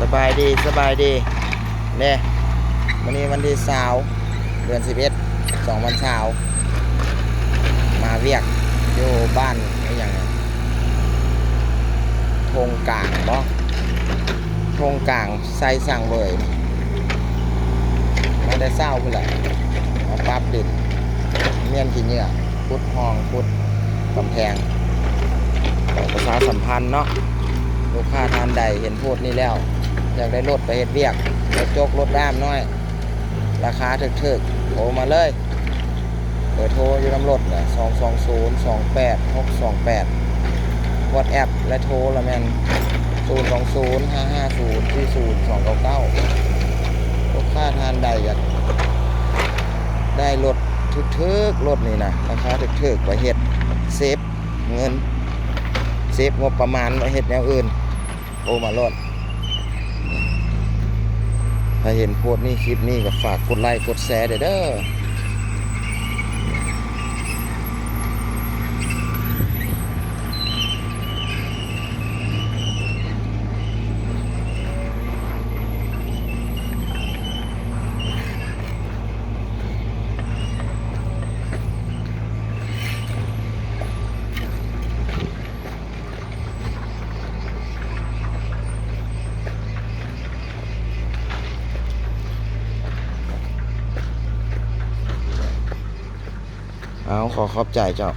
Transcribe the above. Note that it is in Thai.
สบายดีสบายดีเนี่ยวันนี้วันที่สาวเดือนสิบเอ็ดสองวันเช้ามาเวียกอยู่บ้านไอ้อย่างไงทงกลางเนาะทงกลางไซสั่งเลยไม่ได้เศร้าเพื่อไรมาปั๊บดินเมียนกินเหยื่อพุดห้องพุดกำแพงประชาสัมพันธ์เนาะลูกค้าทานใดเห็นโพดนี้แล้ว อยากได้รถไปเฮ็ดเวียกรถจกรถด้ามน้อย ราคาถึกๆโทรมาเลยเบอร์โทรอยู่น้ำรถเนี่ยสองสองศูนย์สองแปดหกสองแปดวอทแอปและโทรละแมนศูนย์สองศูนย์ห้าห้าศูนย์ที่ศูนย์สองเก้าเก้าลูกค้าทานใดอยากได้รถทึกๆรถนี่นะราคาถึกๆไปเฮ็ดเซฟเงินเซฟงบประมาณไว้เฮ็ดแนวอื่นโอมาลด ถ้าเห็นโพสต์นี่คลิปนี้ก็ฝากกดไลค์กดแชร์เด้อเด้อ เอาขอขอบใจเจ้า